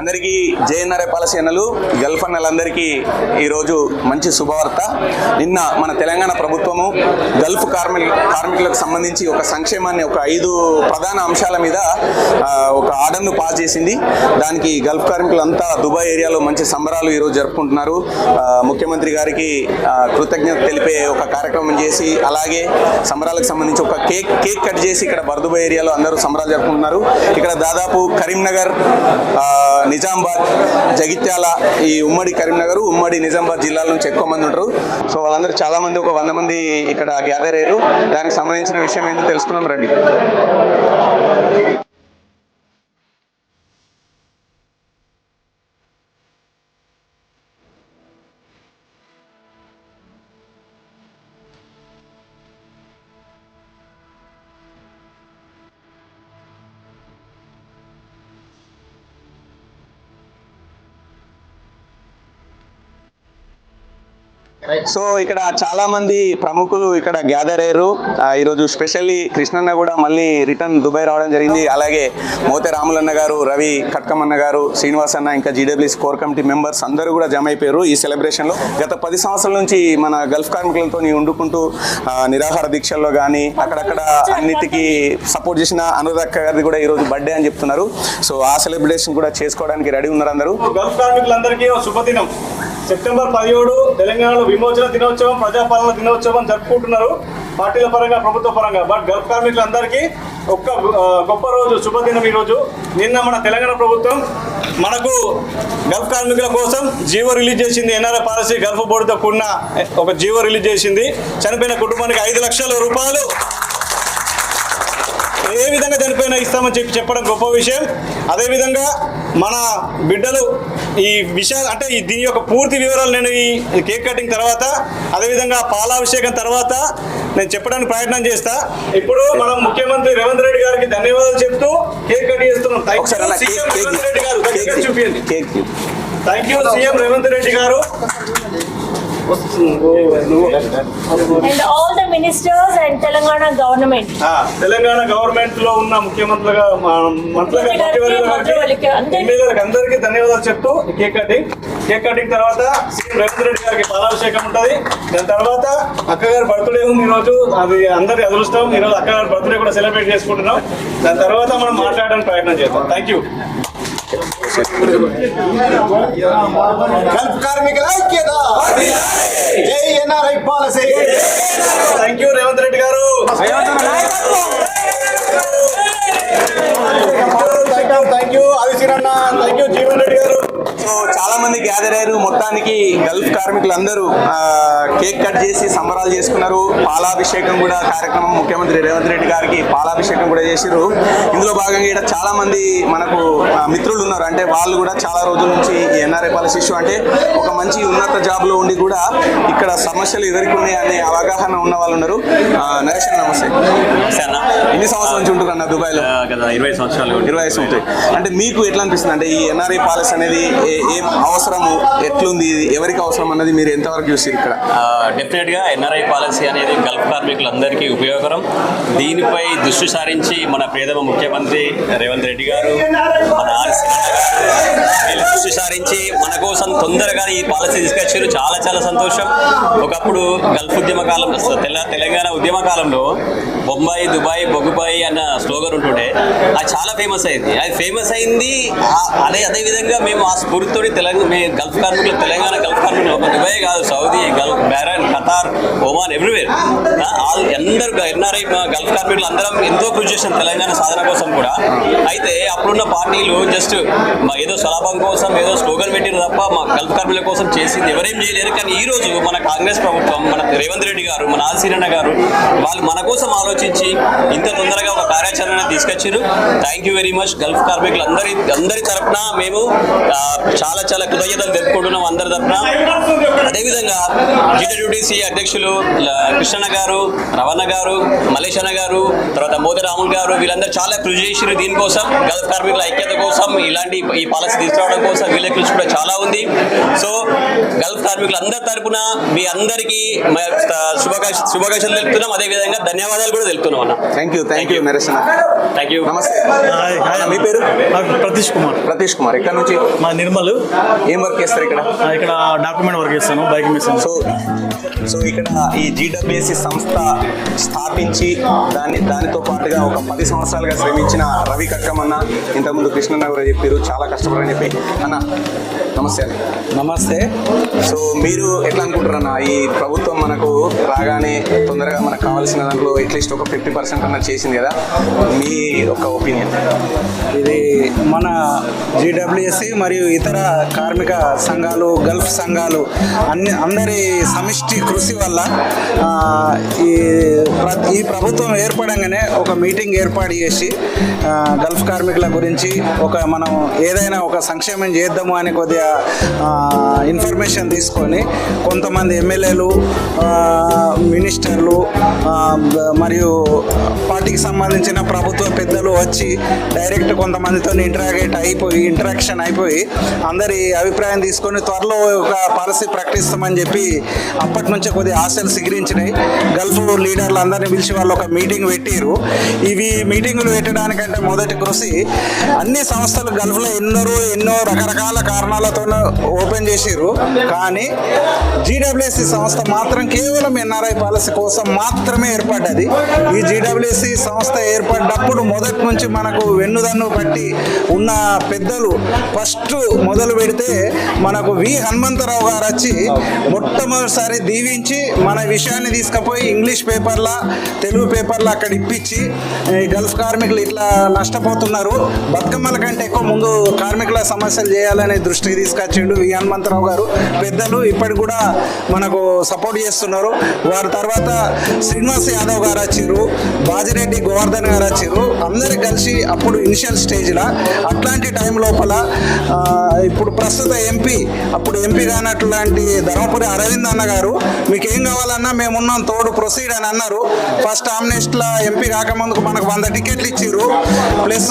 అందరికీ జేఎన్ఆర్ఏ పాలసేనలు గల్ఫ్ ఈరోజు మంచి శుభవార్త. నిన్న మన తెలంగాణ ప్రభుత్వము గల్ఫ్ కార్మిక కార్మికులకు సంబంధించి ఒక సంక్షేమాన్ని ఒక ఐదు ప్రధాన అంశాల మీద ఒక ఆర్డర్ను పాస్ చేసింది. దానికి గల్ఫ్ కార్మికులంతా దుబాయ్ ఏరియాలో మంచి సంబరాలు ఈరోజు జరుపుకుంటున్నారు. ముఖ్యమంత్రి గారికి కృతజ్ఞత తెలిపే ఒక కార్యక్రమం చేసి అలాగే సంబరాలకు సంబంధించి ఒక కేక్ కేక్ కట్ చేసి ఇక్కడ బర్దుబాయ్ ఏరియాలో అందరూ సంబరాలు జరుపుకుంటున్నారు. ఇక్కడ దాదాపు కరీంనగర్ నిజామాబాద్ జగిత్యాల ఈ ఉమ్మడి కరీంనగర్ ఉమ్మడి నిజామాబాద్ జిల్లాల నుంచి ఎక్కువ మంది ఉంటారు. సో వాళ్ళందరూ చాలా మంది ఒక వంద మంది ఇక్కడ గ్యాదర్ అయ్యారు. దానికి సంబంధించిన విషయం ఏంటో తెలుసుకున్నాం రండి. సో ఇక్కడ చాలా మంది ప్రముఖులు ఇక్కడ గ్యాదర్ అయ్యారు. ఆ, ఈరోజు స్పెషల్లీ కృష్ణన్న కూడా మళ్ళీ రిటర్న్ దుబాయ్ రావడం జరిగింది. అలాగే మోతే రాములన్న గారు రవి కట్కమన్న గారు శ్రీనివాస్ అన్న ఇంకా జీడబ్ల్యూసీ కోర్ కమిటీ మెంబర్స్ అందరూ కూడా జమ అయిపోయారు ఈ సెలబ్రేషన్లో గత పది సంవత్సరాల నుంచి మన గల్ఫ్ కార్మికులతో వండుకుంటూ నిరాహార దీక్షల్లో కానీ అక్కడక్కడ అన్నిటికీ సపోర్ట్ చేసిన అనురాధ గారిది కూడా ఈరోజు బర్త్డే అని చెప్తున్నారు. సో ఆ సెలబ్రేషన్ కూడా చేసుకోవడానికి రెడీ ఉన్నారు అందరూ. గల్ఫ్ కార్మికులందరికీ శుభదినం. సెప్టెంబర్ పదిహేడు తెలంగాణలో విమోచన దినోత్సవం ప్రజాపాలన దినోత్సవం జరుపుకుంటున్నారు పార్టీల పరంగా ప్రభుత్వ పరంగా. బట్ గల్ఫ్ కార్మికులందరికీ ఒక్క గొప్ప రోజు శుభదినం ఈ రోజు నిన్న మన తెలంగాణ ప్రభుత్వం మనకు గల్ఫ్ కార్మికుల కోసం జీవో రిలీజ్ చేసింది. ఎన్ఆర్ఐ పాలసీ గల్ఫ్ బోర్డుతో కూడిన ఒక జీవో రిలీజ్ చేసింది. చనిపోయిన కుటుంబానికి ఐదు లక్షల రూపాయలు ఏ విధంగా చనిపోయినా ఇస్తామని చెప్పి చెప్పడం గొప్ప విషయం. అదేవిధంగా మన బిడ్డలు ఈ విషయాలు అంటే ఈ దీని యొక్క పూర్తి వివరాలు నేను ఈ కేక్ కటింగ్ తర్వాత అదేవిధంగా పాలాభిషేకం తర్వాత నేను చెప్పడానికి ప్రయత్నం చేస్తా. ఇప్పుడు మనం ముఖ్యమంత్రి రేవంత్ రెడ్డి గారికి ధన్యవాదాలు చెప్తూ కేక్ కట్ చేస్తున్నాం. రేవంత్ రెడ్డి గారు. చూపించండి thank you CM Revanth Reddy గారు. And all the ministers and Telangana government. ఆ, తెలంగాణ గవర్నమెంట్లో ఉన్న ముఖ్యమంత్రులుగా మా- మంత్రులుగా మంత్రిగారికి, మంత్రివర్గకి అందరికీ- ధన్యవాదాలు చెప్తూ కేక్ కటింగ్. కేక్ కటింగ్ తర్వాత సీఎం రేవంత్ రెడ్డి గారికి పాలాభిషేకం ఉంటది. దాని తర్వాత అక్కగారి బర్త్డే ఉంది ఈ రోజు అది అందరి అదృష్టం. ఈ రోజు అక్కగారి బర్త్డే కూడా సెలబ్రేట్ చేసుకుంటున్నాం. దాని తర్వాత మనం మాట్లాడడానికి ప్రయత్నం చేద్దాం. థ్యాంక్ యూ గల్ఫ్ కార్మికుల ఐక్యత జై NRI policy thank you Revanth Reddy garu thank you ఆదిశీరన్న thank you Jeevan Reddy garu. So చాలా మంది గ్యాదర్ అయ్యారు. మొత్తానికి గల్ఫ్ కార్మికులందరూ ఆ, కేక్ కట్ చేసి సంబరాలు చేసుకున్నారు. పాలాభిషేకం కూడా కార్యక్రమం ముఖ్యమంత్రి రేవంత్ రెడ్డి గారికి పాలాభిషేకం కూడా చేసిర్రు. ఇందులో భాగంగా ఇక్కడ చాలా మంది మనకు మిత్రులు ఉన్నారు. అంటే వాళ్ళు కూడా చాలా రోజుల నుంచి ఎన్ఆర్ఐ పాలసీ ఇష్యూ అంటే ఒక మంచి ఉన్నత జాబ్లో ఉండి కూడా ఇక్కడ సమస్యలు ఎదుర్కొనే అనే అవగాహన ఉన్న వాళ్ళు ఉన్నారు. నరేష్ అన్న, నమస్తే? ఎన్ని సంవత్సరాల నుంచి ఉంటున్నారు దుబాయ్లో ఆ, గత ఇరవై సంవత్సరాలు ఇరవై అంటే మీకు ఎట్లా అనిపిస్తుంది? అంటే ఈ ఎన్ఆర్ఐ పాలసీ అనేది ఏం అవసరము? ఎట్లుంది? ఇది ఎవరికి అవసరం అన్నది మీరు ఎంతవరకు చూసి ఇక్కడ? డెఫినెట్గా ఎన్ఆర్ఐ పాలసీ అనేది గల్ఫ్ కార్మికులందరికీ ఉపయోగకరం. దీనిపై దృష్టి సారించి మన ప్రియతమ ముఖ్యమంత్రి రేవంత్ రెడ్డి గారు మన దృష్టి సారించి మన కోసం తొందరగా ఈ పాలసీ తీసుకొచ్చారు చాలా చాలా సంతోషం. ఒకప్పుడు గల్ఫ్ ఉద్యమ కాలం తెల్ల తెలంగాణ ఉద్యమ కాలంలో బొంబాయి దుబాయ్ బొగ్గుబాయి అన్న స్లోగన్ ఉంటుండే. అది చాలా ఫేమస్ అయింది. అది ఫేమస్ అయింది అదే అదే విధంగా మేము ఆ స్ఫూర్తితోటి తెలంగాణ మీ గల్ఫ్ కార్మికులు తెలంగాణ గల్ఫ్ కార్మికులు ఒక దుబాయ్ కాదు Saudi Gulf Bahrain Qatar Oman everywhere. All అందరు ఎన్ఆర్ఐ గల్ఫ్ కార్మికులు అందరం ఎంతో కృషి చేసిన తెలంగాణ సాధన కోసం కూడా. అయితే అప్పుడున్న పార్టీలు జస్ట్ ఏదో స్వలాభం కోసం ఏదో స్లోగన్ పెట్టిన తప్ప మా గల్ఫ్ కార్మికుల కోసం చేసింది ఎవరేం చేయలేరు. కానీ ఈ రోజు మన కాంగ్రెస్ ప్రభుత్వం మన రేవంత్ రెడ్డి గారు మన ఆశీరణ గారు వాళ్ళు మన కోసం ఆలోచించి ఇంత తొందరగా ఒక కార్యాచరణ తీసుకొచ్చారు. Thank you very much Gulf కార్మికులు అందరి అందరి తరఫున మేము చాలా చాలా కృతజ్ఞతలు తెలుపుకుంటున్నాం అందరి తరపున అదేవిధంగా జిటడ్యూటీసీ అధ్యక్షులు కృష్ణన్న గారు రవణ గారు మలేష్ అన్న గారు తర్వాత మోదీ రాముల్ గారు వీళ్ళందరూ చాలా కృషి చేసిరు దీనికోసం గల్ఫ్ కార్మికుల ఐక్యత కోసం ఇలాంటి ఈ పాలసీ తీసుకురావడం కోసం వీళ్ళ కృషి కూడా చాలా ఉంది. సో గల్ఫ్ కార్మికులందరి తరపున మీ అందరికీ మా యొక్క శుభాకాంక్ష శుభాకాంక్షలు తెలుపుతున్నాం. అదేవిధంగా ధన్యవాదాలు కూడా తెలుపుతున్నాం అన్న. Thank you thank you Naresh thank you నమస్తే. Hi, hi. మీ పేరు? ప్రతీష్ కుమార్. ప్రతీష్ కుమార్. ఇక్కడ నుంచి? మా నిర్మల్ ఏం వర్క్ చేస్తారు ఇక్కడ? ఇక్కడ డాక్యుమెంట్ వర్క్ చేస్తాను బైక్ మిషన్ సో సో ఇక్కడ ఈ జీడబ్ల్యూఎస్సి సంస్థ స్థాపించి దాన్ని దానితో పాటుగా ఒక పది సంవత్సరాలుగా శ్రమించిన రవి కక్కమన్న ఇంతకుముందు కృష్ణన్న కూడా చెప్పారు చాలా కష్టపడని చెప్పి. అన్న నమస్తే అన్న నమస్తే. సో మీరు ఎట్లా అనుకుంటారన్న ఈ ప్రభుత్వం మనకు రాగానే తొందరగా మనకు కావాల్సిన దాంట్లో అట్లీస్ట్ ఒక ఫిఫ్టీ పర్సెంట్ అన్న చేసింది కదా? మీ ఒక ఒపీనియన్. ఇది మన జీడబ్ల్యూఎస్సి మరియు ఇతర కార్మిక సంఘాలు గల్ఫ్ సంఘాలు అన్ని అందరి సమిష్టి కృషి వల్ల ఈ ప్ర- ఈ ప్రభుత్వం ఏర్పడంగానే ఒక మీటింగ్ ఏర్పాటు చేసి గల్ఫ్ కార్మికుల గురించి ఒక మనం ఏదైనా ఒక సంక్షేమం చేద్దాము అని కొద్దిగా ఇన్ఫర్మేషన్ తీసుకొని కొంతమంది ఎమ్మెల్యేలు మినిస్టర్లు మరియు పార్టీకి సంబంధించిన ప్రభుత్వ పెద్దలు వచ్చి డైరెక్ట్ కొంతమందితో ఇంటరాగేట్ అయిపోయి ఇంటరాక్షన్ అయిపోయి అందరి అభిప్రాయం తీసుకొని త్వరలో ఒక పాలసీ ప్రకటిస్తామని చెప్పి అప్పటి నుంచే కొద్దిగా ఆశలు సిగిరించినాయి. గల్ఫ్ లీడర్లు అందరినీ పిలిచి వాళ్ళు ఒక మీటింగ్ పెట్టారు ఇవి మీటింగులు పెట్టడానికంటే మొదటి కృషి అన్ని సంస్థలు గల్ఫ్లో ఎందరో ఎన్నో రకరకాల కారణాలతో ఓపెన్ చేసిర్రు. కానీ జీడబ్ల్యూఎస్సి సంస్థ మాత్రం కేవలం ఎన్ఆర్ఐ పాలసీ కోసం మాత్రమే ఏర్పడ్డది. ఈ జీడబ్ల్యూసి సంస్థ ఏర్పడ్డప్పుడు మొదటి నుంచి మనకు వెన్నుదన్ను బట్టి ఉన్న పెద్దలు ఫస్ట్ మొదలు పెడితే మనకు వి. హనుమంతరావు గారు వచ్చి మొట్టమొదటిసారి దీవించి మన విషయాన్ని తీసుకుపోయి ఇంగ్లీష్ పేపర్లా తెలుగు పేపర్లా అక్కడ ఇప్పించి ఈ గల్ఫ్ కార్మికులు ఇట్లా నష్టపోతున్నారు. బతుకమ్మల కంటే ఎక్కువ ముందు కార్మికుల సమస్యలు చేయాలనే దృష్టికి తీసుకొచ్చిండు వి. హనుమంతరావు గారు. పెద్దలు ఇప్పటికి కూడా మనకు సపోర్ట్ చేస్తున్నారు. వారి తర్వాత శ్రీనివాస్ యాదవ్ గారు వచ్చిర్రు బాజిరెడ్డి గోవర్ధన్ గారు వచ్చిర్రు. అందరు కలిసి అప్పుడు ఇనిషియల్ స్టేజ్లో అట్లాంటి టైం లోపల ఇప్పుడు ప్రస్తుత ఎంపీ అప్పుడు ఎంపీ కానట్లాంటి ధర్మపురి అరవింద్ అన్న గారు మీకు ఏం కావాలన్నా మేము ఉన్నాం తోడు ప్రొసీడ్ అని అన్నారు. ఫస్ట్ ఆమ్నెస్ట్లో ఎంపీ కాకముందుకు మనకు వంద టికెట్లు ఇచ్చారు ప్లస్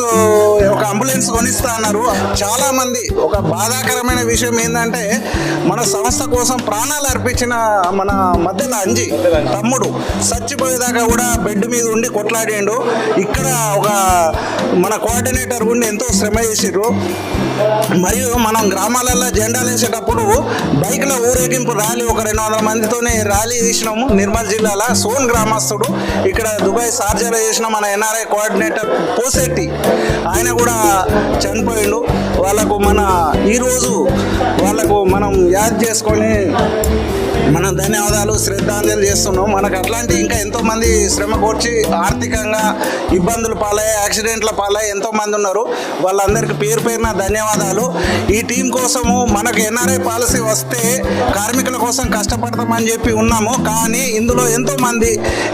ఒక అంబులెన్స్ కొనిస్తా అన్నారు. చాలా మంది ఒక బాధాకరమైన విషయం ఏంటంటే మన సంస్థ కోసం ప్రాణాలు అర్పించిన మన మధ్యలో అంజి తమ్ముడు చచ్చిపోయేదాకా కూడా బెడ్ మీద ఉండి కొట్లాడిండు. ఇక్కడ ఒక మన కోఆర్డినేటర్ ఉండి ఎంతో శ్రమ చేసిర్రు. మరియు మనం గ్రామాలలో జెండాలు వేసేటప్పుడు బైక్ల ఊరేగింపు ర్యాలీ ఒక రెండు వందల మందితోనే ర్యాలీ తీసినాము. నిర్మల్ జిల్లాలో సోన్ గ్రామస్తుడు. ఇక్కడ దుబాయ్ సార్జాలో చేసిన మన ఎన్ఆర్ఐ కోఆర్డినేటర్ పోసెట్టి ఆయన కూడా చనిపోయిండు. వాళ్ళకు మన ఈరోజు వాళ్ళకు మనం యాద్ చేసుకొని మనం ధన్యవాదాలు శ్రద్ధాంజలి చేస్తున్నాం. మనకు అట్లాంటి ఇంకా ఎంతోమంది శ్రమ కూర్చి ఆర్థికంగా ఇబ్బందులు పాలై యాక్సిడెంట్ల పాలై ఎంతోమంది ఉన్నారు. వాళ్ళందరికీ పేరు పేరున ధన్యవాదాలు. ఈ టీం కోసము మనకు ఎన్ఆర్ఐ పాలసీ వస్తే కార్మికుల కోసం కష్టపడతామని చెప్పి ఉన్నాము. కానీ ఇందులో ఎంతోమంది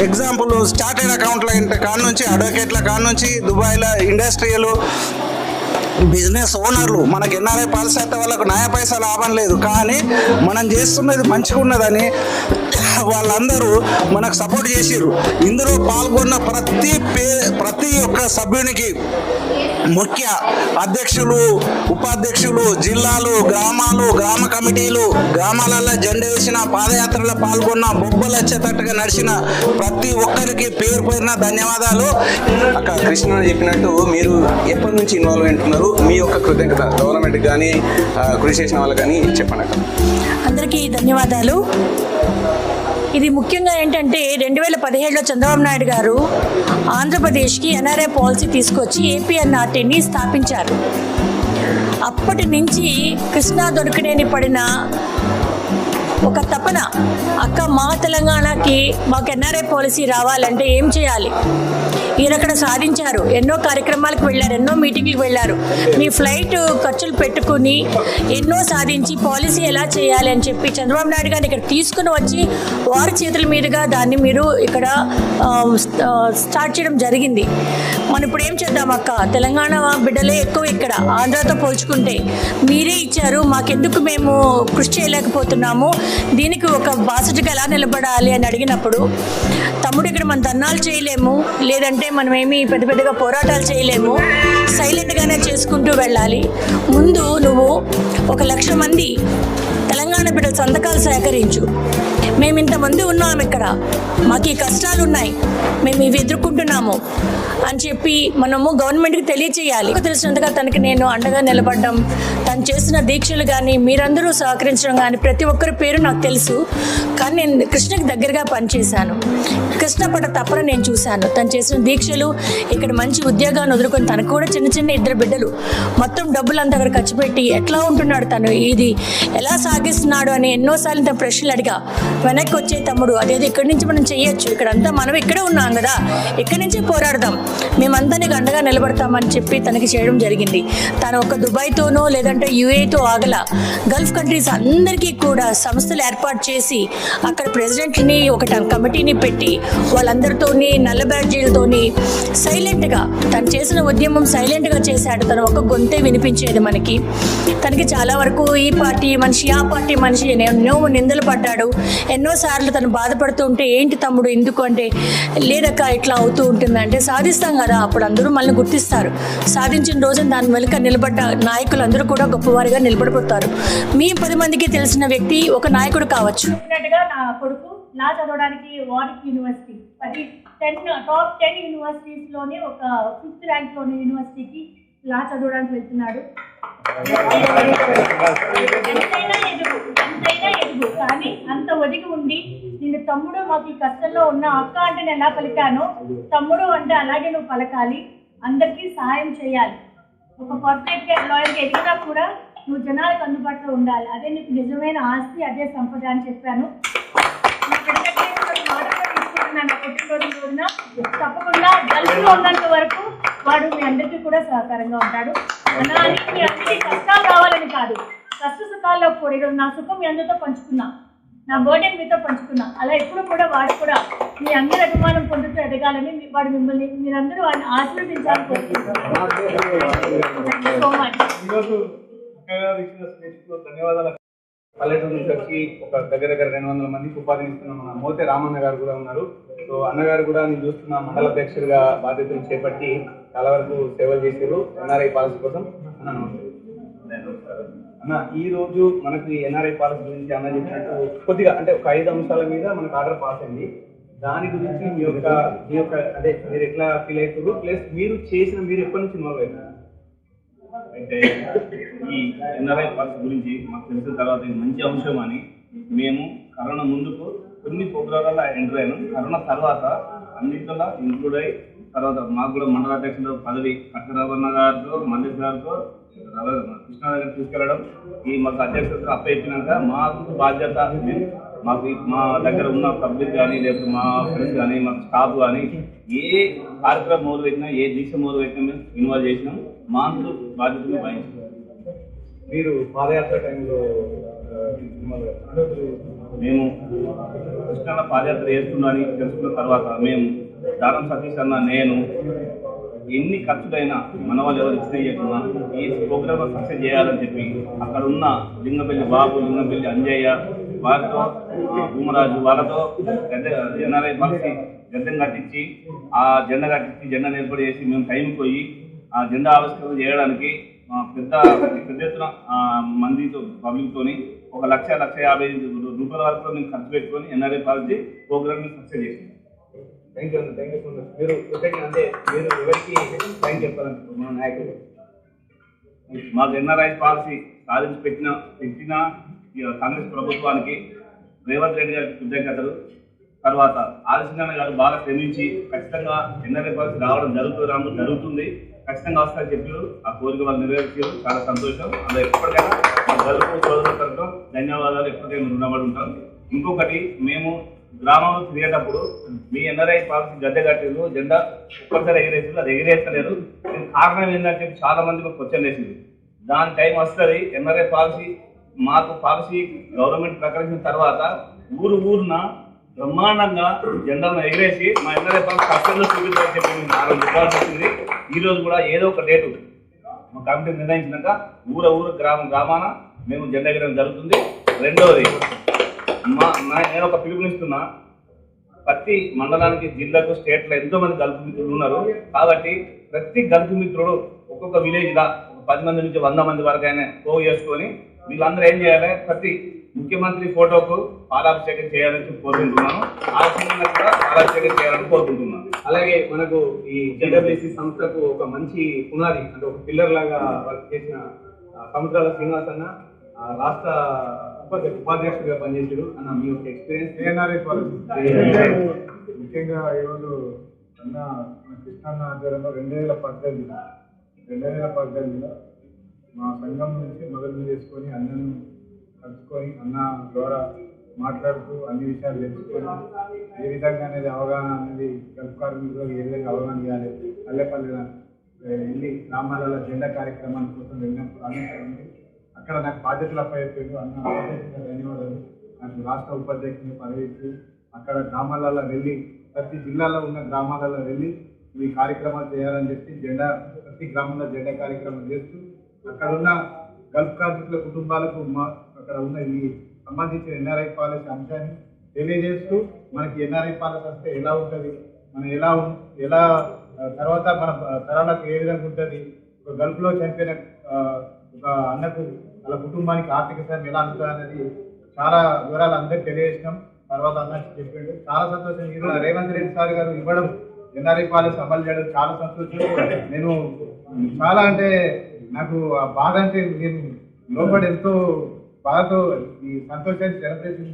ఎగ్జాంపుల్ స్టార్టెడ్ అకౌంట్ల కాడ నుంచి అడ్వకేట్ల కాడ నుంచి దుబాయ్లో ఇండస్ట్రియల్ బిజినెస్ ఓనర్లు మనకి ఎన్ఆర్ఐ పాలసీ అయితే వాళ్ళకు న్యాయ పైసా లాభం లేదు. కానీ మనం చేస్తున్నది మంచిగా ఉన్నదని వాళ్ళందరూ మనకు సపోర్ట్ చేసిర్రు. ఇందులో పాల్గొన్న ప్రతి పే ప్రతి ఒక్క సభ్యునికి ముఖ్య అధ్యక్షులు ఉపాధ్యక్షులు జిల్లాలు గ్రామాలు గ్రామ కమిటీలు గ్రామాలలో జెండా వేసిన పాదయాత్రలో పాల్గొన్న బొబ్బలు వచ్చేటట్టుగా నడిచిన ప్రతి ఒక్కరికి పేరు పేరున ధన్యవాదాలు. అక్క కృష్ణ చెప్పినట్టు మీరు ఎప్పటి నుంచి ఇన్వాల్వ్ ఉంటున్నారు మీ యొక్క కృతజ్ఞత గవర్నమెంట్ కానీ కృషి చేసిన వాళ్ళు కానీ చెప్పండి అందరికీ ధన్యవాదాలు. ఇది ముఖ్యంగా ఏంటంటే రెండు వేల పదిహేడులో చంద్రబాబు నాయుడు గారు ఆంధ్రప్రదేశ్కి ఎన్ఆర్ఐ పాలసీ తీసుకొచ్చి ఏపీఎన్ఆర్టీని స్థాపించారు. అప్పటి నుంచి కృష్ణా దొరికినేని పడిన ఒక తపన అక్క మా తెలంగాణకి మాకు ఎన్ఆర్ఐ పాలసీ రావాలంటే ఏం చేయాలి? ఈయన అక్కడ సాధించారు. ఎన్నో కార్యక్రమాలకు వెళ్ళారు ఎన్నో మీటింగ్లకు వెళ్ళారు. మీ ఫ్లైట్ ఖర్చులు పెట్టుకుని ఎన్నో సాధించి పాలసీ ఎలా చేయాలి అని చెప్పి చంద్రబాబు నాయుడు గారిని ఇక్కడ తీసుకుని వచ్చి వారి చేతుల మీదుగా దాన్ని మీరు ఇక్కడ స్టార్ట్ చేయడం జరిగింది. మనం ఇప్పుడు ఏం చేద్దాం అక్క? తెలంగాణ బిడ్డలే ఎక్కువ ఇక్కడ. ఆంధ్రాతో పోల్చుకుంటే మీరే ఇచ్చారు మాకెందుకు మేము కృషి చేయలేకపోతున్నాము? దీనికి ఒక బాసటగా ఎలా నిలబడాలి అని అడిగినప్పుడు తమ్ముడు ఇక్కడ మనం దన్నాలు చేయలేము లేదంటే మనం ఏమి పెద్ద పెద్దగా పోరాటాలు చేయలేము. సైలెంట్గానే చేసుకుంటూ వెళ్ళాలి. ముందు నువ్వు ఒక లక్ష మంది తెలంగాణ బిడ్డల సంతకాలు సేకరించు. మేము ఇంతమంది ఉన్నాం ఇక్కడ. మాకు ఈ కష్టాలు ఉన్నాయి. మేము ఇవి ఎదుర్కొంటున్నాము అని చెప్పి మనము గవర్నమెంట్కి తెలియచేయాలి. తెలిసినంతగా తనకి నేను అండగా నిలబడ్డం తను చేసిన దీక్షలు కానీ మీరందరూ సహకరించడం కానీ ప్రతి ఒక్కరి పేరు నాకు తెలుసు. కానీ నేను కృష్ణకి దగ్గరగా పనిచేశాను. కృష్ణ పట్ల తప్పన నేను చూశాను. తను చేసిన దీక్షలు ఇక్కడ మంచి ఉద్యోగాన్ని వదులుకొని తనకు కూడా చిన్న చిన్న ఇద్దరు బిడ్డలు. మొత్తం డబ్బులు అంత అక్కడ ఖర్చు పెట్టి ఎట్లా ఉంటున్నాడు తను? ఇది ఎలా సాగిస్తున్నాడు అని ఎన్నోసార్లు ఇంత ప్రశ్నలు అడిగా. వెనక్కి వచ్చే తమ్ముడు అదేది ఇక్కడి నుంచి మనం చెయ్యొచ్చు ఇక్కడంతా మనం ఇక్కడే ఉన్నాం కదా. ఇక్కడి నుంచి పోరాడదాం. మేమంతా నీకు అండగా నిలబడతామని చెప్పి తనకి చేయడం జరిగింది. తను ఒక దుబాయ్తోనో లేదంటే యుఏతో ఆగల. గల్ఫ్ కంట్రీస్ అందరికీ కూడా సంస్థలు ఏర్పాటు చేసి అక్కడ ప్రెసిడెంట్ని ఒక కమిటీని పెట్టి వాళ్ళందరితోని నల్ల బ్యాడ్జీలతోని సైలెంట్గా తను చేసిన ఉద్యమం సైలెంట్గా చేశాడు. తను ఒక గొంతే వినిపించేది మనకి. తనకి చాలా వరకు ఈ పార్టీ మనిషి ఆ పార్టీ మనిషి ఎన్నో నిందలు పడ్డాడు. ఎన్నోసార్లు తను బాధపడుతూ ఉంటే ఏంటి తమ్ముడు ఎందుకు అంటే లేదక్క ఇట్లా అవుతూ ఉంటుంది అంటే సాధిస్తాం కదా అప్పుడు అందరూ మళ్ళీ గుర్తిస్తారు. సాధించిన రోజున దాని వెనుక నిలబడ్డ నాయకులు అందరూ కూడా గొప్పవారిగా నిలబడిపోతారు. మీ పది మందికి తెలిసిన వ్యక్తి ఒక నాయకుడు కావచ్చు. నా కొడుకు లా చదవడానికి వారిక్ యూనివర్సిటీ. అది టెన్ టాప్ టెన్ యూనివర్సిటీస్లోనే ఒక ఫిఫ్త్ ర్యాంక్లోని యూనివర్సిటీకి లా చదవడానికి వెళ్తున్నాడు. ఎంతైనా ఎదుగు ఎంతైనా ఎదుగు. కానీ అంత ఒదిగి ఉండి నేను తమ్ముడు మాకు ఈ కష్టంలో ఉన్న అక్క అంటే నేను ఎలా పలికానో తమ్ముడు అంటే అలాగే నువ్వు పలకాలి. అందరికీ సహాయం చేయాలి. ఒక కార్పొరేట్ లాయర్కి ఎదిగినా కూడా నువ్వు జనాలకు అందుబాటులో ఉండాలి. అదే నీకు నిజమైన ఆస్తి అదే సంపద అని చెప్పాను. నా పుట్టినరోజు రోజున తప్పకుండా గల్ఫ్లో ఉన్నంత వరకు వాడు మీ అందరికీ కూడా సహకారంగా ఉంటాడు. అన్నా అని మీ అందరికీ కష్టాలు రావాలని కాదు. కష్ట సుఖాల్లో కూడా ఈరోజు నా సుఖం మీ అందరితో పంచుకున్నా. నా బర్త్డే మీతో పంచుకున్నా. అలా ఎప్పుడు కూడా వాడు కూడా మీ అందరి అభిమానం పొందుతూ ఎదగాలని మీ- వాడు మిమ్మల్ని మీరందరూ వాడిని ఆశీర్వదించాలని కోరుకుంటున్నాను. సో మచ్ ధన్యవాదాలు. పల్లెటూరు నుంచి వచ్చి ఒక దగ్గర దగ్గర రెండు వందల మందికి ఉపాధిని ఇస్తున్నాం మన మోతే రామన్న గారు కూడా ఉన్నారు. సో అన్నగారు కూడా నేను చూస్తున్న మండల అధ్యక్షుడిగా బాధ్యతలు చేపట్టి చాలా వరకు సేవలు చేశారు. ఎన్ఆర్ఐ పాలసీ కోసం అన్న అన్న ఈ రోజు మనకి ఎన్ఆర్ఐ పాలసీ గురించి అన్న చెప్పినట్టు కొద్దిగా అంటే ఒక ఐదు అంశాల మీద మనకు ఆర్డర్ పాస్ అయింది. దాని గురించి మీ యొక్క మీ యొక్క అంటే మీరు ఎట్లా ఫీల్ అవుతారు ప్లస్ మీరు చేసిన మీరు ఎప్పటి నుంచి ఇన్వాల్వ్ అయినారు అయితే ఈ ఎన్ఆర్ఐ పార్టీ గురించి మాకు తెలిసిన తర్వాత మంచి అంశం అని మేము కరోనా ముందుకు కొన్ని ప్రోగ్రాంలలో ఎంటర్ అయినాం. కరోనా తర్వాత అన్నింటిలో ఇంక్లూడ్ అయ్యి తర్వాత మాకు కూడా మండల అధ్యక్షుడు పదవి కట్టరావన్న గారితో మల్లేష్ గారితో కృష్ణా కృష్ణ తీసుకెళ్ళడం ఈ మాకు అధ్యక్షుడు అప్పయించినాక మాకు బాధ్యత మాకు మా దగ్గర ఉన్న పబ్లిక్ కానీ లేకపోతే మా ఫ్రెండ్స్ కానీ మా స్టాఫ్ కానీ ఏ కార్యక్రమం మొదలు పెట్టినా ఏ దీక్ష మొదలు పెట్టినా మేము ఇన్వాల్వ్ చేసినాం మా బాధ్యతను వహించాం మీరు పాదయాత్ర టైంలో? మేము కృష్ణాల పాదయాత్ర చేస్తున్నాని తెలుసుకున్న తర్వాత మేము దారం సతీష్ అన్న నేను ఎన్ని ఖర్చులైనా మన వాళ్ళు ఎవరు ఇచ్చిన చేయకుండా ఈ ప్రోగ్రామ్ సక్సెస్ చేయాలని చెప్పి అక్కడ ఉన్న లింగపల్లి బాబు లింగపల్లి అంజయ్య వారితో భూమరాజు వాళ్ళతో గద్దె ఎన్ఆర్ఐ పార్టీ గద్దెం కట్టించి ఆ జెండా కట్టించి జెండా ఏర్పాటు చేసి మేము టైం పోయి ఆ జెండా ఆవిష్కరణ చేయడానికి పెద్ద పెద్ద ఎత్తున మందితో పబ్లిక్ తోని ఒక లక్ష లక్ష యాభై రూపాయల వరకు మేము ఖర్చు పెట్టుకొని ఎన్ఆర్ఐ పార్టీ ప్రోగ్రామ్ సక్సెస్ చేసాం thank you thank you so much మీరు అంటే మీరు ఎవరికి థ్యాంక్ చెప్పాలనుకుంటున్నారు? మన నాయకులు. మాకు ఎన్ఆర్ఐ పాలసీ సాధించి పెట్టిన పెట్టిన కాంగ్రెస్ ప్రభుత్వానికి రేవంత్ రెడ్డి గారికి కృతజ్ఞతలు తర్వాత ఆలస్యంగా గారు బాగా శ్రమించి ఖచ్చితంగా ఎన్ఆర్ఐ పాలసీ రావడం జరుగుతుంది రావడం జరుగుతుంది. ఖచ్చితంగా వస్తారని చెప్పారు. ఆ కోరిక వాళ్ళు నెరవేర్చారు. చాలా సంతోషం. అందులో ఎప్పటికైనా మా గల్పు ధన్యవాదాలు. ఎప్పటికైనా రుణపడి ఉంటాం. ఇంకొకటి మేము గ్రామంలో తిరిగేటప్పుడు మీ ఎన్ఆర్ఐ పాలసీ గద్దె కట్టారు జెండా ఒక్కసారి ఎగిరేసారు అది ఎగిరేస్తలేదు కారణం ఏంటంటే చాలా మంది మాకు క్వశ్చన్ వేసింది దాని టైం వస్తుంది. ఎన్ఆర్ఐ పాలసీ మాకు పాలసీ గవర్నమెంట్ ప్రకటించిన తర్వాత ఊరు ఊరున బ్రహ్మాండంగా జెండాను ఎగిరేసి మా ఎన్ఆర్ఐ కష్టంలో చూపించాలని చెప్పి మేము ఆ రోజు చెప్పాల్సి వచ్చింది ఈరోజు కూడా ఏదో ఒక డేటు మా కమిటీ నిర్ణయించినాక ఊర ఊరు గ్రామం గ్రామాన మేము జెండా ఎగరడం జరుగుతుంది. రెండవది మా నా- నేను ఒక పిలుపునిస్తున్నా. ప్రతి మండలానికి జిల్లాకు స్టేట్లో ఎంతోమంది ఎంతో మంది గల్ఫ్ మిత్రులు ఉన్నారు. కాబట్టి ప్రతి గల్ఫ్ మిత్రుడు ఒక్కొక్క విలేజ్గా ఒక పది మంది నుంచి వంద మంది వరకు అయినా పోగు చేసుకొని వీళ్ళందరూ ఏం చేయాలి? ప్రతి ముఖ్యమంత్రి ఫోటోకు పాలాభిషేకం చేయాలని కోరుకుంటున్నాను ఆ విధంగా కూడా పాలాభిషేకం చేయాలని కోరుకుంటున్నాను అలాగే మనకు ఈ జేడబ్ల్యూసి సంస్థకు ఒక మంచి పునాది అంటే ఒక పిల్లర్ లాగా వర్క్ చేసిన సముద్రాల శ్రీనివాస్ అన్న ఆ, రాష్ట్ర ఉప- ఉపాధ్యక్షుడిగా పనిచేసారు అన్న మీ యొక్క ఎక్స్పీరియన్స్. ముఖ్యంగా ఈరోజు అన్న మన కృష్ణాన్న ఆధ్వర్యంలో రెండు వేల పద్దెనిమిది రెండు వేల పద్దెనిమిదిలో మా సంఘం నుంచి మొదలు చేసుకొని అన్నను కలుసుకొని అన్న ద్వారా మాట్లాడుతూ అన్ని విషయాలు తెలుసుకొని ఏ విధంగా అనేది అవగాహన అనేది గల్ఫ్ కార్మికులకు ఏ విధంగా అవగాహన చేయాలి పల్లెపల్లిన వెళ్ళి గ్రామాలలో జెండా కార్యక్రమాల కోసం వెళ్ళినప్పుడు అన్నీ అక్కడ నాకు బాధ్యతలపై అయిపోయింది అన్న ధన్యవాదాలు. నాకు రాష్ట్ర ఉపాధ్యక్షుని పదవి అక్కడ గ్రామాలలో వెళ్ళి ప్రతి జిల్లాలో ఉన్న గ్రామాలలో వెళ్ళి ఈ కార్యక్రమాలు చేయాలని చెప్పి జెండా ప్రతి గ్రామంలో జెండా కార్యక్రమం చేస్తూ అక్కడ ఉన్న గల్ఫ్ కార్మికుల కుటుంబాలకు మా అక్కడ ఉన్న ఈ సంబంధించిన ఎన్ఆర్ఐ పాలసీ అంశాన్ని తెలియజేస్తూ మనకి ఎన్ఆర్ఐ పాలసీ వస్తే ఎలా ఉంటుంది? మనం ఎలా ఉం- ఎలా తర్వాత మన తరాలకు ఏ విధంగా ఉంటుంది? ఒక గల్ఫ్లో చనిపోయిన ఒక అన్నకు వాళ్ళ కుటుంబానికి ఆర్థిక సాయం ఎలా అందుతుంది అనేది చాలా వివరాలు అందరికి తెలియజేసినాం. తర్వాత అన్న చెప్పాడు. చాలా సంతోషం. ఈరోజు రేవంత్ రెడ్డి సార్ గారు ఇవ్వడం ఎన్ఆర్ఐ పాలసీ అమలు చేయడం చాలా సంతోషం. నేను చాలా అంటే నాకు ఆ బాధ అంటే నేను లోపల ఎంతో బాధతో ఈ సంతోషాన్ని సెలబ్రేషన్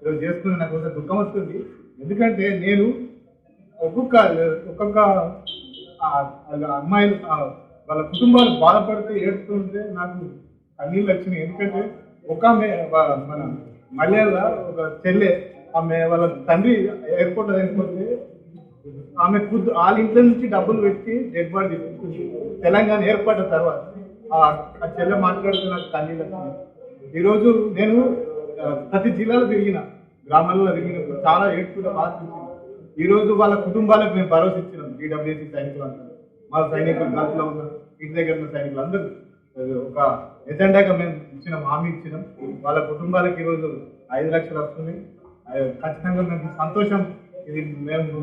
ఈరోజు చేసుకుని నాకు కొంత దుఃఖం వస్తుంది. ఎందుకంటే నేను ఒక్కొక్క ఒక్కొక్క అమ్మాయిలు వాళ్ళ కుటుంబాలు బాధపడితే ఏడుస్తుంటే నాకు కన్నీళ్ళు వచ్చినాయి. ఎందుకంటే ఒక ఆమె మన మలయాళ ఒక చెల్లె ఆమె వాళ్ళ తండ్రి ఎయిర్పోర్ట్ వెళ్ళిపోతే ఆమె ఖుద్ వాళ్ళ ఇంట్లో నుంచి డబ్బులు పెట్టి డెడ్ బాడీ తెలంగాణ ఏర్పడిన తర్వాత. ఆ చెల్లె మాట్లాడుతున్న నాకు ఈరోజు నేను ప్రతి జిల్లాలో తిరిగిన గ్రామాల్లో తిరిగినప్పుడు చాలా ఏడ్చుకుంటే బాధ ఈరోజు వాళ్ళ కుటుంబాలకు మేము భరోసా ఇచ్చినాం డబ్ల్యూసీ సైనికులు అంతా మా సైనికులు గల్ఫ్లో ఉన్న ఇంటి దగ్గర ఉన్న సైనికులు అందరూ. ఒక ఎజెండాగా మేము ఇచ్చినాం హామీ ఇచ్చినాం. వాళ్ళ కుటుంబాలకు ఈరోజు ఐదు లక్షలు వస్తుంది. ఖచ్చితంగా మేము సంతోషం. ఇది మేము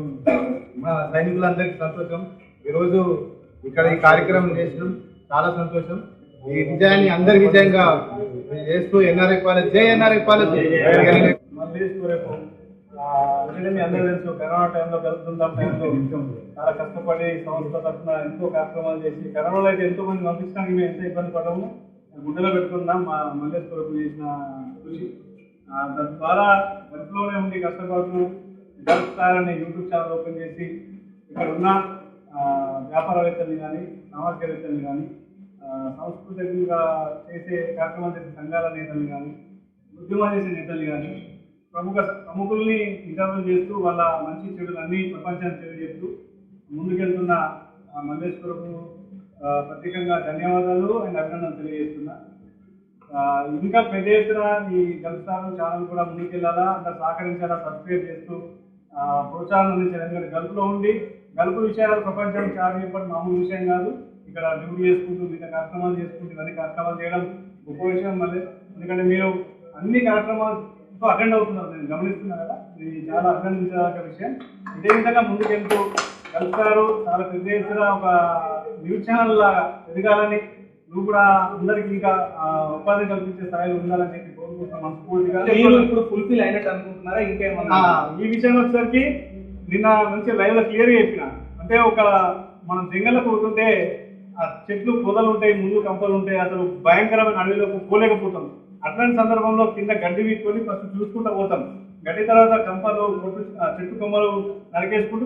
మా సైనికులందరికీ సంతోషం. ఈరోజు ఇక్కడ ఈ కార్యక్రమం చేసినాం. చాలా సంతోషం. ఈ విజయాన్ని అందరి విజయంగా చేస్తూ ఎన్ఆర్ఐ పాలసీ జై ఎన్ఆర్ఐ పాలసీ అంటే మీ అందరూ తెలుసు కరోనా టైంలో కలుపుతుందాం టైంలో చాలా కష్టపడి సంస్థ తరఫున ఎంతో కార్యక్రమాలు చేసి కరోనాలో అయితే ఎంతో మంది పంపించడానికి మేము ఎంత ఇబ్బంది పడము గుండెలో పెట్టుకుందాం. మా మల్లేశ్వరకు చేసిన కృషి. ఆ, దాని ద్వారా గల్ఫ్లోనే ఉండి కష్టపడుతూ అనే యూట్యూబ్ ఛానల్ ఓపెన్ చేసి ఇక్కడ ఉన్న వ్యాపారవేత్తల్ని కానీ సామాజికవేత్తల్ని కానీ సాంస్కృతికంగా చేసే కార్యక్రమాలు చేసే సంఘాల నేతల్ని కానీ ఉద్యమాలు చేసే నేతల్ని కానీ ప్రముఖ ప్రముఖుల్ని ఇంటర్వ్యూ చేస్తూ వాళ్ళ మంచి చెడులన్నీ ప్రపంచాన్ని ప్రపంచానికి తెలియజేస్తూ ముందుకెళ్తున్న మల్లేశ్వరపు మల్లేశ్వరకు ప్రత్యేకంగా ధన్యవాదాలు అండ్ అభినందనలు తెలియజేస్తున్నా. ఇంకా పెద్ద ఎత్తున ఈ గల్ఫ్తారు ఛానల్ కూడా ముందుకెళ్ళాలా? అంతా సహకరించాలా? సబ్స్క్రైబ్ చేస్తూ ప్రోత్సాహం అందించాలి? ఎందుకంటే గల్ఫ్లో ఉండి గల్ఫ్ విషయాలు ప్రపంచానికి చాలా చెప్పడం మామూలు విషయం కాదు. ఇక్కడ డ్యూటీ చేసుకుంటూ మిగతా కార్యక్రమాలు చేసుకుంటూ ఇవన్నీ కార్యక్రమాలు చేయడం గొప్ప విషయం మళ్ళీ. ఎందుకంటే మీరు అన్ని కార్యక్రమాలు అటెండ్ అవుతున్నారు. నేను గమనిస్తున్నా కదా. ఇది చాలా అభినందించదగ్గ విషయం. ఇదే విధంగా ముందుకెళ్తూ కలుపుతారు చాలా పెద్ద ఎత్తున ఒక న్యూస్ ఛానల్ లాగా ఎదగాలని నువ్వు కూడా అందరికి ఇంకా ఉపాధి కల్పించే స్థాయిలో ఉండాలని చెప్పి కోరుకుంటున్నాం మనస్ఫూర్తిగా. ఇప్పుడు ఫుల్ఫిల్ అయినట్టు అనుకుంటున్నారా? ఇంకేమన్నా? ఈ విషయం వచ్చేసరికి నిన్న మంచి లైవ్లో క్లియర్ చెప్పిన. అంటే ఒక మనం జంగల్లో పోతుంటే ఆ చెట్లు పొదలు ఉంటాయి ముందు కంపలు ఉంటాయి అసలు భయంకరమైన అడవిలోకి పోలేకపోతాం. అట్లాంటి సందర్భంలో కింద గడ్డి వీసుకొని ఫస్ట్ చూసుకుంటూ పోతాం. గడ్డి తర్వాత కంపలు చెట్టు కొమ్మలు నరికేసుకుంటూ.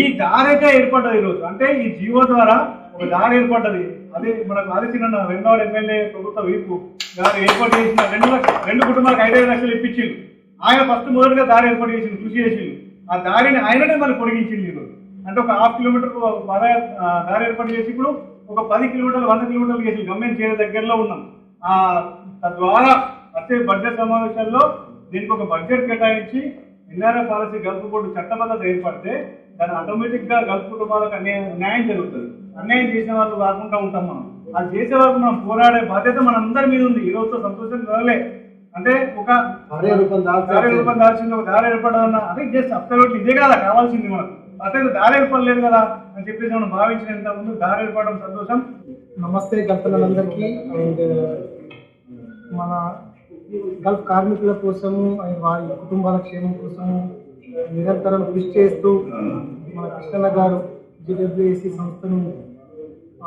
ఈ దారైతే ఏర్పడ్డది ఈరోజు. అంటే ఈ జీవో ద్వారా ఒక దారి ఏర్పడ్డది. అదే మనకు ఆదిత్యన రెండవ ఎమ్మెల్యే ప్రభుత్వ వీపు దారి ఏర్పాటు చేసిన రెండు రెండు కుటుంబాలకు ఐదైదు లక్షలు ఇప్పించిండు. ఆయన ఫస్ట్ మొదటిగా దారి ఏర్పాటు చేసింది కృషి చేసింది. ఆ దారిని ఆయననే మనం పొడిగించింది ఈరోజు. అంటే ఒక హాఫ్ కిలోమీటర్ దారి ఏర్పాటు చేసి ఇప్పుడు ఒక పది కిలోమీటర్లు వంద కిలోమీటర్లు చేసి గమ్యం చేరే దగ్గరలో ఉన్నాం. ఆ తద్వారా వచ్చే బడ్జెట్ సమావేశాల్లో దీనికి ఒక బడ్జెట్ కేటాయించి ఎన్ఆర్ఐ పాలసీ గల్ఫ్ బోర్డు చట్టబద్ధత ఏర్పడితే దాని ఆటోమేటిక్గా గల్ఫ్ కుటుంబాలకు అన్యాయం న్యాయం జరుగుతుంది. అన్యాయం చేసిన వాళ్ళు రాకుండా ఉంటాం మనం. అది చేసే వరకు మనం పోరాడే బాధ్యత మనందరి మీద ఉంది. ఈ రోజుతో సంతోషం కలలే అంటే ఒక రూపం దాల్చింది ఒక దారి ఏర్పడాలన్న అదే జస్ట్ అబ్సల్యూట్లీ ఇదే కదా కావాల్సింది మనకు. అసలు దారి ఏర్పడలేదు కదా అని చెప్పేసి మనం భావించిన ఇంత ముందు దారి ఏర్పడడం సంతోషం. నమస్తే గల్ఫ్లందరికీ అండ్ మన గల్ఫ్ కార్మికుల కోసము అండ్ వారి కుటుంబాల క్షేమం కోసము నిరంతరం కృషి చేస్తూ మన కృష్ణన్న గారు జిడబ్ల్యూఎస్సి సంస్థను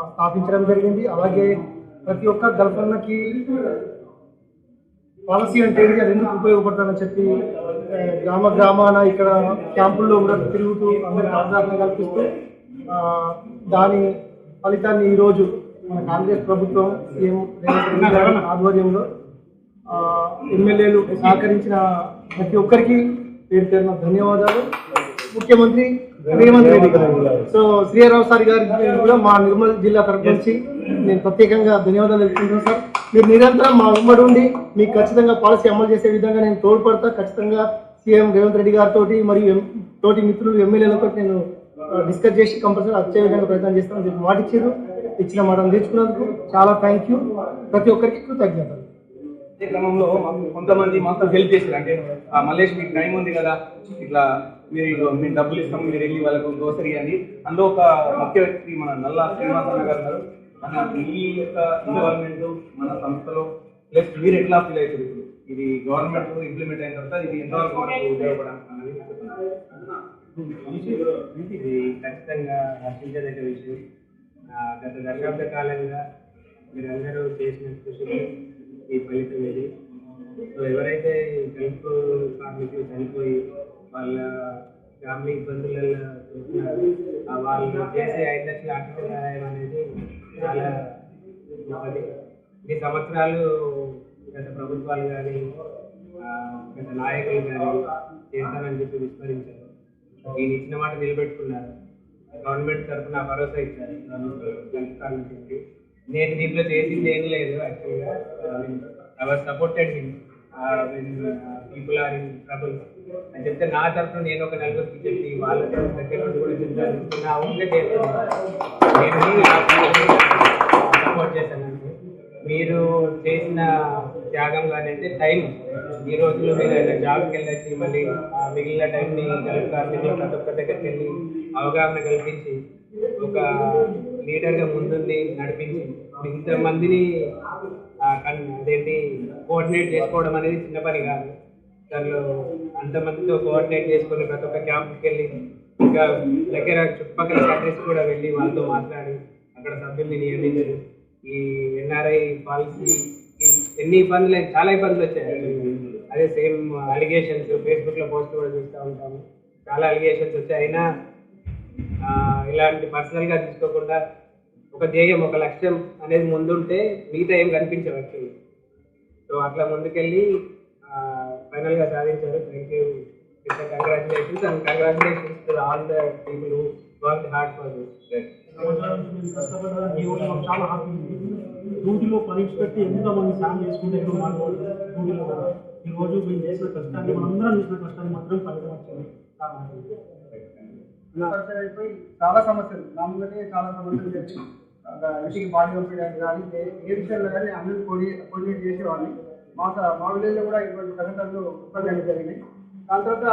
స్థాపించడం జరిగింది. అలాగే ప్రతి ఒక్క గల్ఫన్నకి పాలసీ అంటే ఏంటి అది ఎందుకు ఉపయోగపడతానని చెప్పి గ్రామ గ్రామాన ఇక్కడ క్యాంపుల్లో కూడా తిరుగుతూ అందరికి అవగాహన కల్పిస్తూ దాని ఫలితాన్ని ఈరోజు మన కాంగ్రెస్ ప్రభుత్వం సీఎం ఆధ్వర్యంలో ఎమ్మెల్యేలు సహకరించిన ప్రతి ఒక్కరికి పేరు పేరున ధన్యవాదాలు. ముఖ్యమంత్రి రేవంత్ రెడ్డి గారు. సో శ్రీరావు సార్ గారికి కూడా మా నిర్మల్ జిల్లా తరఫు నుంచి నేను ప్రత్యేకంగా ధన్యవాదాలు తెలుపుకుంటున్నాను సార్. మీరు నిరంతరం మా ఉమ్మడి ఉండి మీకు ఖచ్చితంగా పాలసీ అమలు చేసే విధంగా నేను తోడ్పడతా. ఖచ్చితంగా సీఎం రేవంత్ రెడ్డి గారితో మరియు తోటి మిత్రులు ఎమ్మెల్యేలతో నేను డిస్కస్ చేసి కంపల్సరీ వచ్చే విధంగా ప్రయత్నం చేస్తానని చెప్పి మాట ఇచ్చారు ఇచ్చిన మాట తెచ్చుకున్నందుకు చాలా థ్యాంక్ యూ. ప్రతి ఒక్కరికి కృతజ్ఞతలు. అదే క్రమంలో కొంతమంది మాకు హెల్ప్ చేశారు. అంటే ఆ మల్లేష్ మీకు టైం ఉంది కదా ఇట్లా మీరు మేము డబ్బులు ఇస్తాము మీరు వెళ్ళి వాళ్ళకు గ్రోసరీ అని. అందులో ఒక ముఖ్య వ్యక్తి మన నల్లా శ్రీనివాస గారు మన ఈ యొక్క ఇన్వాల్వ్మెంట్ మన సంస్థలో ప్లస్ మీరు ఎట్లా ఫీల్ అవుతుంది ఇప్పుడు? ఇది గవర్నమెంట్ ఇంప్లిమెంట్ అయిన తర్వాత ఇది ఎంతవరకు మనకు ఉపయోగపడాలి ఇది ఖచ్చితంగా హర్షించదగ్గ విషయం. గత దశాబ్ద కాలంగా మీరందరూ చేసిన కృషికి ఈ ఫలితం ఇది. సో ఎవరైతే గల్ఫ్ కార్మికులు చనిపోయి వాళ్ళ ఫ్యామిలీ ఇబ్బందులలో వాళ్ళు చేసే ఐదు లక్షల ఆర్థిక సహాయం అనేది చాలా గొప్పది ఈ సంవత్సరాలు గత ప్రభుత్వాలు కానీ గత నాయకులు కానీ చేస్తానని చెప్పి విస్మరించారు. నేను ఇచ్చిన మాట నిలబెట్టుకున్నారు. గవర్నమెంట్ తరఫున భరోసా ఇచ్చారు. నన్ను చెప్పి. నేను దీంట్లో చేసింది ఏం లేదు యాక్చువల్గా our supported him people are in trouble అని చెప్తే నా తరఫున నేను ఒక నలుగురికి చెప్పి వాళ్ళ తరఫున దగ్గర కూడా చెప్తాను నా ఉంటే నేను సపోర్ట్ చేశాను. మీరు చేసిన త్యాగం కానీ అంటే టైం ఈ రోజుల్లో మీరు ఏదైనా జాబ్కి వెళ్ళొచ్చి మళ్ళీ మిగిలిన టైంని గల్ఫ్ కార్మికులు ప్రతి ఒక్క దగ్గరికి వెళ్ళి అవగాహన కల్పించి ఒక లీడర్గా ముందుండి నడిపించి ఇంతమందిని అదేంటి కోఆర్డినేట్ చేసుకోవడం అనేది చిన్న పని కాదు. దానిలో అంతమందితో కోఆర్డినేట్ చేసుకొని ప్రతి ఒక్క క్యాంప్కి వెళ్ళి ఇంకా దగ్గర చుట్టుపక్కల కంట్రీస్ కూడా వెళ్ళి వాళ్ళతో మాట్లాడి అక్కడ సభ్యుల్ని నియమించారు ఈ ఎన్ఆర్ఐ పాలసీ ఎన్ని ఇబ్బందులు చాలా ఇబ్బందులు వచ్చాయి. అదే సేమ్ అలిగేషన్స్ ఫేస్బుక్లో పోస్ట్ కూడా చూస్తూ ఉంటాము. చాలా అలిగేషన్స్ వచ్చాయి. అయినా ఇలాంటి పర్సనల్గా తీసుకోకుండా ఒక ధ్యేయం ఒక లక్ష్యం అనేది ముందుంటే మిగతా ఏం కనిపించవచ్చు సో అట్లా ముందుకెళ్ళి ఫైనల్గా సాధించారు. Thank you congratulations and congratulations to all the people who work hard for this చాలా హ్యాపీ డ్యూటీలో పరీక్ష పెట్టి ఎంతో మంది సాయం చేసుకుంటే ఎక్కువ మాట్లాడుతుంది డ్యూటీలో కూడా. ఈ రోజు మేము చేసిన కష్టాన్ని మనందరం చేసిన కష్టాన్ని మాత్రం ఫలితం వచ్చింది. చాలా happy. అయిపోయి చాలా సమస్యలు. మామూలుగానే చాలా సమస్యలు చెప్పి ఇంటికి బాడీ పంపించడానికి కానీ ఏ- ఏ విషయంలో కానీ అందరూ కోడి కోఆర్డినేట్ చేసేవాడిని. మా మా విలేజ్లో కూడా ఇటువంటి సంఘటనలు ఉత్పత్తి జరిగినాయి దాని తర్వాత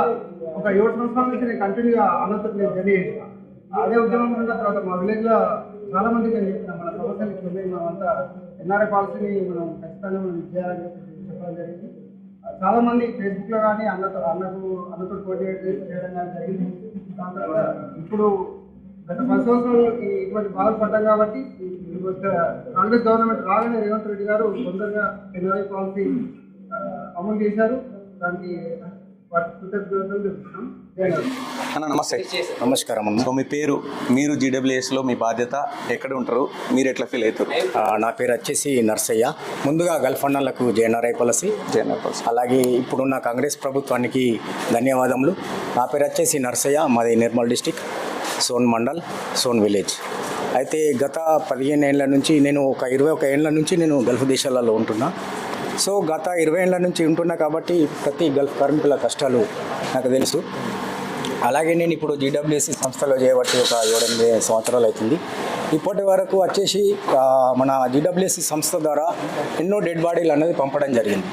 ఒక ఏడు సంవత్సరాల నుంచి నేను కంటిన్యూగా అన్నతో నేను జర్నీ అదే ఉద్యమం ఉన్న తర్వాత మా విలేజ్లో చాలా మందికి నేను చెప్పిన మన సమస్యలు ఇట్లా మనమంతా ఎన్ఆర్ఐ పాలసీని మనం ఖచ్చితంగా మనం చేయాలని చెప్పడం జరిగింది. చాలా మంది ఫేస్బుక్లో కానీ అన్నతో అన్నకు అన్నతో కోఆర్డినేట్ చేయడం కానీ జరిగింది. దాని తర్వాత ఇప్పుడు గత పది సంవత్సరాలు ఈ ఇటువంటి బాధలు పడ్డాం కాబట్టి కాంగ్రెస్ గవర్నమెంట్ రాగానే రేవంత్ రెడ్డి గారు తొందరగా ఎన్ఆర్ఐ పాలసీ అమలు చేశారు. దానికి అన్న నమస్తే. నమస్కారం అన్న. సో మీ పేరు మీరు GWS లో మీ బాధ్యత ఎక్కడ ఉంటారు? మీరు ఎట్లా ఫీల్ అవుతారు? నా పేరు వచ్చేసి నర్సయ్య. ముందుగా గల్ఫ్ అన్నలకు జేఎన్ఆర్ఐ పాలసీ. జయనగర్ అలాగే ఇప్పుడున్న కాంగ్రెస్ ప్రభుత్వానికి ధన్యవాదములు. నా పేరు వచ్చేసి నర్సయ్య మాది నిర్మల్ డిస్టిక్. సోన్ మండల్ సోన్ విలేజ్. అయితే గత పదిహేను ఏళ్ళ నుంచి నేను ఒక ఇరవై ఒక ఏళ్ళ నుంచి నేను గల్ఫ్ దేశాలలో ఉంటున్నా. సో గత ఇరవై ఏళ్ళ నుంచి ఉంటున్నా కాబట్టి ప్రతి గల్ఫ్ కార్మికుల కష్టాలు నాకు తెలుసు. అలాగే నేను ఇప్పుడు జీడబ్ల్యూసి సంస్థలో చేయబట్టి ఒక ఏడెనిమిది సంవత్సరాలు అవుతుంది. ఇప్పటి వరకు వచ్చేసి మన జీడబ్ల్యూఎస్సి సంస్థ ద్వారా ఎన్నో డెడ్ బాడీలు అనేది పంపడం జరిగింది.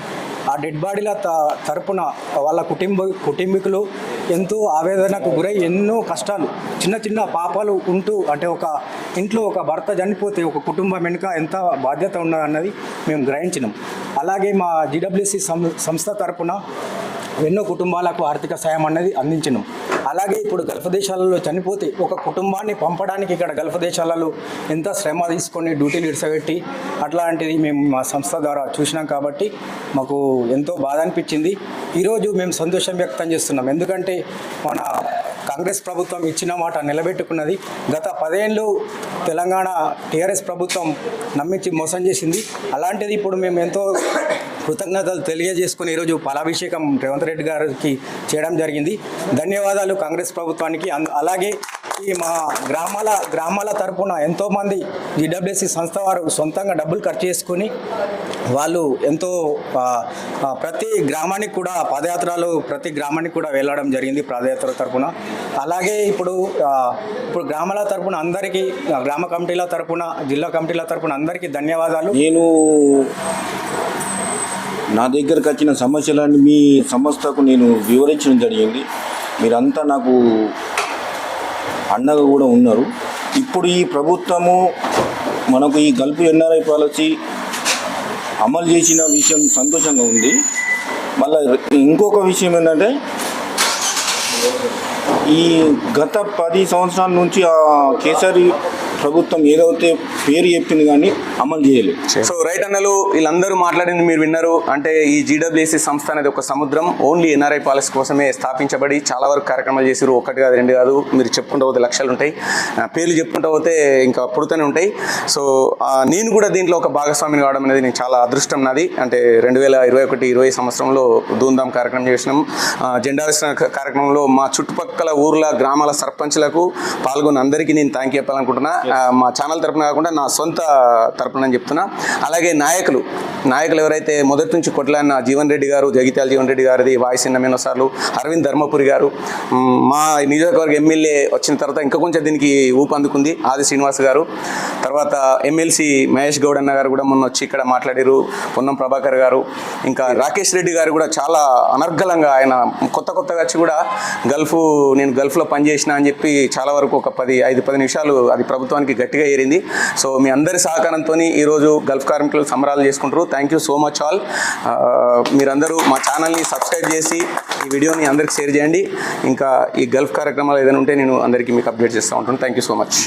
ఆ డెడ్ బాడీల త- తరపున వాళ్ళ కుటుంబ కుటుంబీకులు ఎంతో ఆవేదనకు గురై ఎన్నో కష్టాలు చిన్న చిన్న పాపాలు ఉంటూ అంటే ఒక ఇంట్లో ఒక భర్త చనిపోతే ఒక కుటుంబం వెనుక ఎంత బాధ్యత ఉన్నదన్నది మేము గ్రహించినాం. అలాగే మా జీడబ్ల్యూసి సంస్థ తరపున ఎన్నో కుటుంబాలకు ఆర్థిక సాయం అనేది అందించినాం. అలాగే ఇప్పుడు గల్ఫ్ దేశాలలో చనిపోతే ఒక కుటుంబాన్ని పంపడానికి ఇక్కడ గల్ఫ్ దేశాలలో ఎంత శ్రమ తీసుకొని డ్యూటీలు ఇడిసబెట్టి అట్లాంటిది మేము మా సంస్థ ద్వారా చూసినాం కాబట్టి మాకు ఎంతో బాధ అనిపించింది. ఈరోజు మేము సంతోషం వ్యక్తం చేస్తున్నాం. ఎందుకంటే మన కాంగ్రెస్ ప్రభుత్వం ఇచ్చిన మాట నిలబెట్టుకున్నది. గత పదేళ్ళు తెలంగాణ టీఆర్ఎస్ ప్రభుత్వం నమ్మించి మోసం చేసింది. అలాంటిది ఇప్పుడు మేము ఎంతో కృతజ్ఞతలు తెలియజేసుకుని ఈరోజు పాలాభిషేకం రేవంత్ రెడ్డి గారికి చేయడం జరిగింది. ధన్యవాదాలు కాంగ్రెస్ ప్రభుత్వానికి. అలాగే ఈ మా గ్రామాల గ్రామాల తరపున ఎంతోమంది జిడబ్ల్యూసి సంస్థ వారు సొంతంగా డబ్బులు ఖర్చు చేసుకుని వాళ్ళు ఎంతో ప్రతి గ్రామానికి కూడా పాదయాత్రలు ప్రతి గ్రామానికి కూడా వెళ్ళడం జరిగింది పాదయాత్ర తరపున. అలాగే ఇప్పుడు ఇప్పుడు గ్రామాల తరపున అందరికీ గ్రామ కమిటీల తరపున జిల్లా కమిటీల తరపున అందరికీ ధన్యవాదాలు. నేను నా దగ్గరకు వచ్చిన సమస్యలన్నీ మీ సంస్థకు నేను వివరించడం జరిగింది. మీరంతా నాకు అండగా కూడా ఉన్నారు. ఇప్పుడు ఈ ప్రభుత్వము మనకు ఈ గల్ఫ్ ఎన్ఆర్ఐ పాలసీ అమలు చేసిన విషయం సంతోషంగా ఉంది. మళ్ళీ ఇంకొక విషయం ఏంటంటే ఈ గత పది సంవత్సరాల నుంచి ఆ కేసరి ప్రభుత్వం ఏదైతే పేరు చెప్పింది కానీ అమలు చేయలేదు. సో రైట్ అన్నలు వీళ్ళందరూ మాట్లాడింది మీరు విన్నారు. అంటే ఈ జీడబ్ల్యూసీ సంస్థ అనేది ఒక సముద్రం. ఓన్లీ ఎన్ఆర్ఐ పాలసీ కోసమే స్థాపించబడి చాలా వరకు కార్యక్రమాలు చేసారు ఒకటి కాదు రెండు కాదు. మీరు చెప్పుకుంటూ పోతే లక్షలు ఉంటాయి. పేర్లు చెప్పుకుంటూ పోతే ఇంకా పుడుతూనే ఉంటాయి. సో నేను కూడా దీంట్లో ఒక భాగస్వామిని కావడం అనేది నేను చాలా అదృష్టం నాది. అంటే రెండు వేల ఇరవై ఒకటి ఇరవై సంవత్సరంలో ధూమ్ధామ్ కార్యక్రమం చేసినాం. ఆ, జెండా కార్యక్రమంలో మా చుట్టుపక్కల ఊర్ల గ్రామాల సర్పంచ్లకు పాల్గొన్న అందరికీ నేను థ్యాంక్ చెప్పాలనుకుంటున్నా. మా ఛానల్ తరపున కాకుండా నా సొంత తరపున అని చెప్తున్నా. అలాగే నాయకులు నాయకులు ఎవరైతే మొదటి నుంచి కొట్లాడిన జీవన్ రెడ్డి గారు జగిత్యాల జీవన్ రెడ్డి గారిది వాయిస్ ఎన్నో సార్లు అరవింద్ ధర్మపురి గారు మా నియోజకవర్గ ఎమ్మెల్యే వచ్చిన తర్వాత ఇంకా కొంచెం దీనికి ఊపు అందుకుంది ఆది శ్రీనివాస్ గారు. తర్వాత ఎమ్మెల్సీ మహేష్ గౌడ్ అన్న గారు కూడా మొన్న వచ్చి ఇక్కడ మాట్లాడారు పొన్నం ప్రభాకర్ గారు ఇంకా రాకేష్ రెడ్డి గారు కూడా చాలా అనర్గళంగా ఆయన కొత్త కొత్తగా వచ్చి కూడా గల్ఫ్ నేను గల్ఫ్లో పనిచేసిన అని చెప్పి చాలా వరకు ఒక పది ఐదు పది నిమిషాలు అది ప్రభుత్వానికి గట్టిగా ఏరింది. సో మీ అందరి సహకారంతో ఈరోజు గల్ఫ్ కార్మికులు సంబరాలు చేసుకుంటారు. Thank you so much all మీరందరూ మా ఛానల్ని సబ్స్క్రైబ్ చేసి ఈ వీడియోని అందరికి షేర్ చేయండి. ఇంకా ఈ గల్ఫ్ కార్యక్రమాలు ఏదైనా ఉంటే నేను అందరికీ మీకు అప్డేట్ చేస్తూ ఉంటాను. Thank you so much